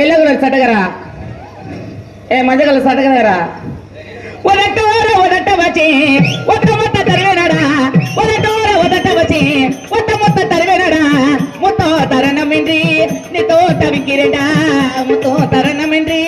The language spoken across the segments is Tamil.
எல்லோ கலர் சட்டகரா ஏ மஞ்சள் கலர் சட்டகரா உதட்ட ஓர உதட்ட வச்சு ஒத்த மொத்த தருவேனடா உதட்ட ஓர உதட்ட வச்சு ஒத்த மொத்த தருவேனடா முத்தோ தரணமின்றி நித்தோ தவிக்கிறேடா முத்தோ தரணமின்றி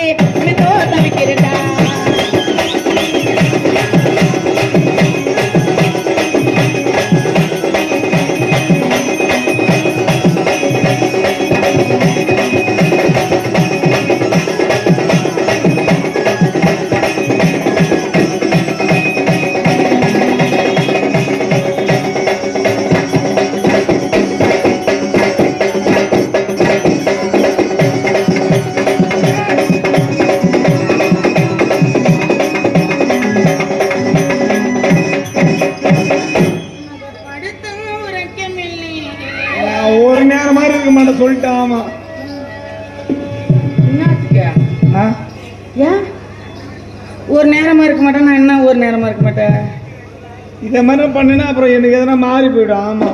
ஆ? ஏன்? ஒரு நேரமா இருக்க மாட்டேன் நான் என்ன ஒரு நேரமா இருக்க மாட்டேன்? இதை மாதிரி பண்ணினா அப்புறம் எனக்கு எதனா மாறி போயிடும். ஆமா.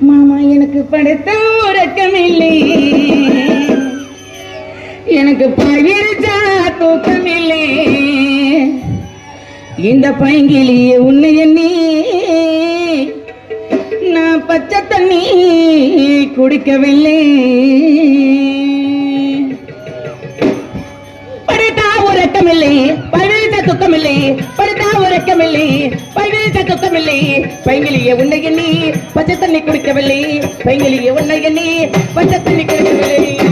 மாமா எனக்கு படுத்த உறக்கமில்லை. எனக்கு பகிர்ச்சா தூக்கமில்லை. இந்த பைங்கிலிய உன்னை எண்ணி பச்சை தண்ணி குடிக்கவில்லை. படுத்தா உறக்கமில்லை பழுத்த துக்கமில்லை படுத்தா உறக்கமில்லை பழுத்த துக்கமில்லை. பைங்கிலிய உன்னை எண்ணி பச்சை தண்ணி குடிக்கவில்லை பைங்கிலிய உன்னை எண்ணி பச்சை தண்ணி குடிக்கவில்லை.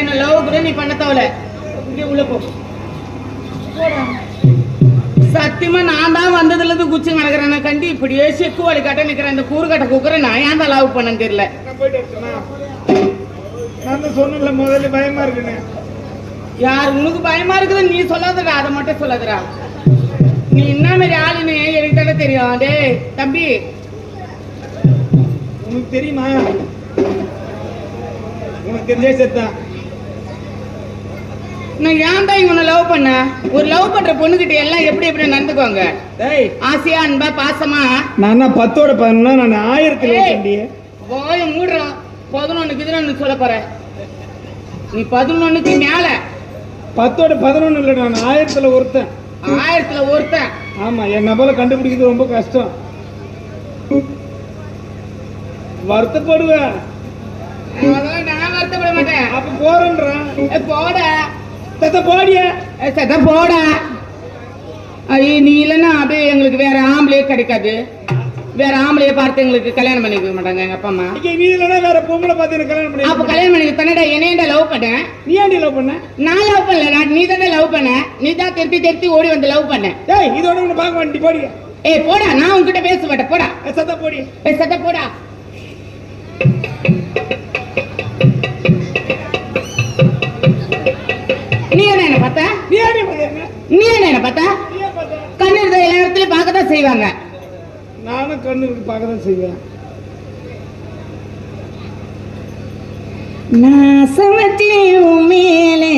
என்ன லவ் கூட நீ பண்ண தவல. இங்கே உள்ள போ. சத்தியமா நான் தான் வந்ததுல இருந்து குச்சி நடக்கிறேன் கண்டி இப்படியே செக்கு வழி கட்ட நிக்கிறேன். இந்த கூறு கட்ட குக்கரை நான் ஏன் தான் லவ் பண்ணேன்னு தெரியல. நான் முதல்ல பயமா இருக்குன்னு. யார் உனக்கு பயமா இருக்குது? நீ சொல்லாதடா. அதை மட்டும் சொல்லாதடா. நீ என்ன மாதிரி ஆளுன்னு எனக்கு தானே தெரியும். டேய் தம்பி. உனக்கு தெரியுமா? உனக்கு தெரிஞ்சே செத்தான் நான் ஏன்டா இவனை லவ் பண்ண? ஒரு லவ் பண்ற பொண்ணுகிட்ட எல்லாம் எப்படி எப்படி நடந்துக்குவாங்க? டேய். ஆசையா அன்பா பாசமா? நான் என்ன பத்தோட பதினொன்னா நான் வச்சேன்டி வாய மூடுறான் பதினொன்னுக்கு இதுன்னு சொல்ல போற நீ பதினொன்னுக்கு மேல. பத்தோட பதினொன்னு இல்லை நான் ஆயிரத்துல ஒருத்தன். ஆயிரத்துல ஒருத்தன். ஆமா என் நபரை கண்டுபிடிக்கிறது ரொம்ப கஷ்டம். வருத்தப்படுவேன். வருத்தப்பட மாட்டேன். அப்ப போறேன்றான் போடா. தத்த போடிய. சத்தா போடா. ஐயோ நீ இல்லைன்னா அப்படியே எங்களுக்கு வேற ஆம்பளையே கிடைக்காது. வேற ஆம்பளையே பார்த்து எங்களுக்கு கல்யாணம் பண்ணி வைக்க மாட்டாங்க எங்க அப்பா அம்மா. நீ இல்லைன்னா வேற பொம்பளை பார்த்து எனக்கு கல்யாணம் பண்ணி அப்ப கல்யாணம் பண்ணி தன்னடா என்னையண்டா லவ் பண்ணேன் நீ ஏன்டி லவ் பண்ண? நான் லவ் பண்ணல நீ தானே லவ் பண்ண. நீ தான் திருப்பி திருப்பி ஓடி வந்து லவ் பண்ண. டேய் இதோட உன்னை பார்க்க மாட்டி போடிய ஏய் போடா நான் உன்கிட்ட பேச மாட்டேன் போடா. சத்த போடி. சத்த போடா. நீ என்ன பார்த்த? கண்ணு இருந்த எல்லா இடத்துலயும் பார்க்க தான் செய்வாங்க. நானும் கண்ணுக்கு பார்க்க தான் செய்வேன். நான் சமைச்சி மேலே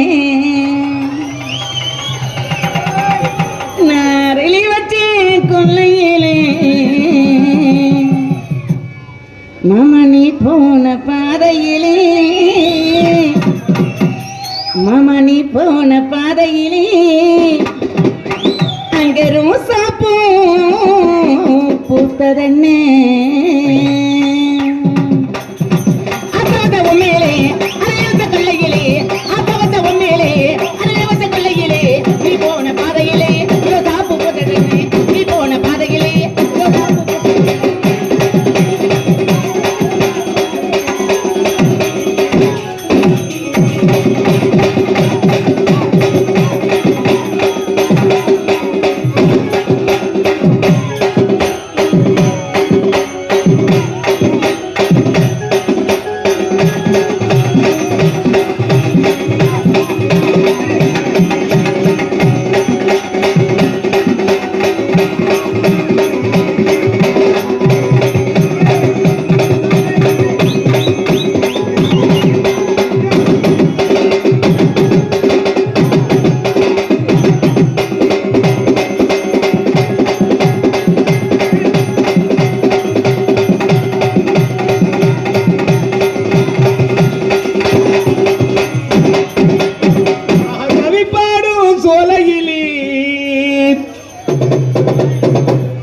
நான் கொள்ளையிலே. மாமா மாமா நீ போன பாதையிலே அங்க ரோசா பூ பூத்ததென்ன?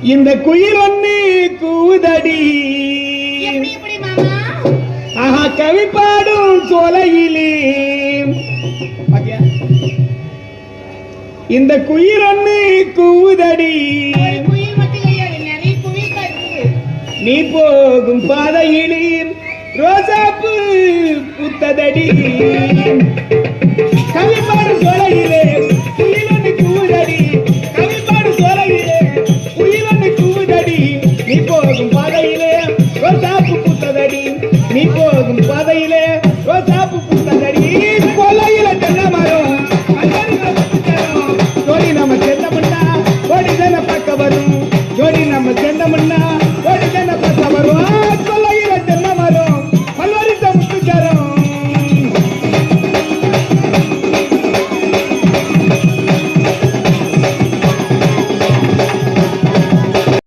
இந்த குயிலொன்னு கூதடி. ஆஹா கவிப்பாடும் சொலையிலே. இந்த குயிலொன்னு கூதடி. நீ போகும் பாதையிலே ரோசாப்பு புத்ததடி.